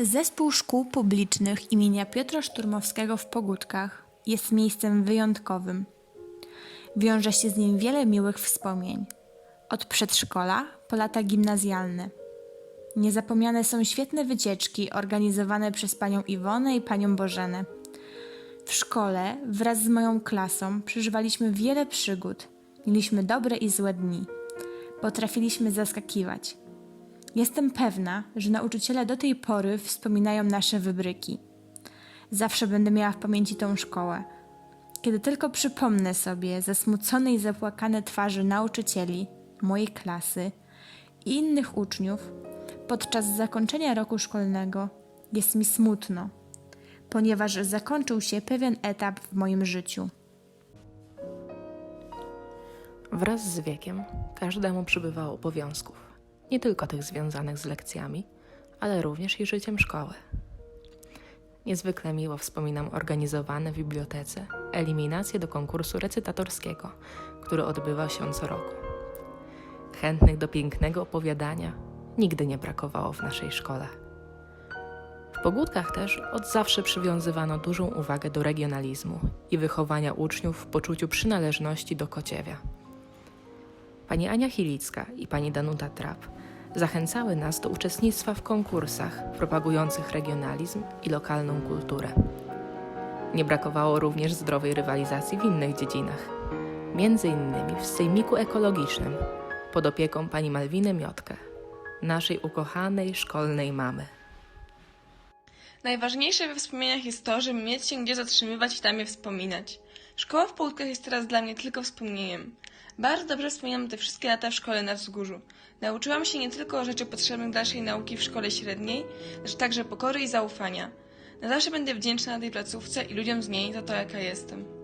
Zespół Szkół Publicznych imienia Piotra Szturmowskiego w Pogódkach jest miejscem wyjątkowym. Wiąże się z nim wiele miłych wspomnień. Od przedszkola po lata gimnazjalne. Niezapomniane są świetne wycieczki organizowane przez panią Iwonę i panią Bożenę. W szkole wraz z moją klasą przeżywaliśmy wiele przygód. Mieliśmy dobre i złe dni. Potrafiliśmy zaskakiwać. Jestem pewna, że nauczyciele do tej pory wspominają nasze wybryki. Zawsze będę miała w pamięci tą szkołę. Kiedy tylko przypomnę sobie zasmucone i zapłakane twarze nauczycieli, mojej klasy i innych uczniów podczas zakończenia roku szkolnego, jest mi smutno, ponieważ zakończył się pewien etap w moim życiu. Wraz z wiekiem każdemu przybywało obowiązków, nie tylko tych związanych z lekcjami, ale również i życiem szkoły. Niezwykle miło wspominam organizowane w bibliotece eliminacje do konkursu recytatorskiego, który odbywa się co roku. Chętnych do pięknego opowiadania nigdy nie brakowało w naszej szkole. W pogódkach też od zawsze przywiązywano dużą uwagę do regionalizmu i wychowania uczniów w poczuciu przynależności do Kociewia. Pani Ania Chilicka i pani Danuta Trap zachęcały nas do uczestnictwa w konkursach propagujących regionalizm i lokalną kulturę. Nie brakowało również zdrowej rywalizacji w innych dziedzinach, między innymi w sejmiku ekologicznym pod opieką pani Malwiny Miotkę, naszej ukochanej szkolnej mamy. Najważniejsze we wspomnieniach jest to, żeby mieć się gdzie zatrzymywać i tam je wspominać. Szkoła w Połudkach jest teraz dla mnie tylko wspomnieniem. Bardzo dobrze wspominam te wszystkie lata w szkole na wzgórzu. Nauczyłam się nie tylko rzeczy potrzebnych dalszej nauki w szkole średniej, lecz także pokory i zaufania. Na zawsze będę wdzięczna tej placówce i ludziom z niej za to, jaka jestem.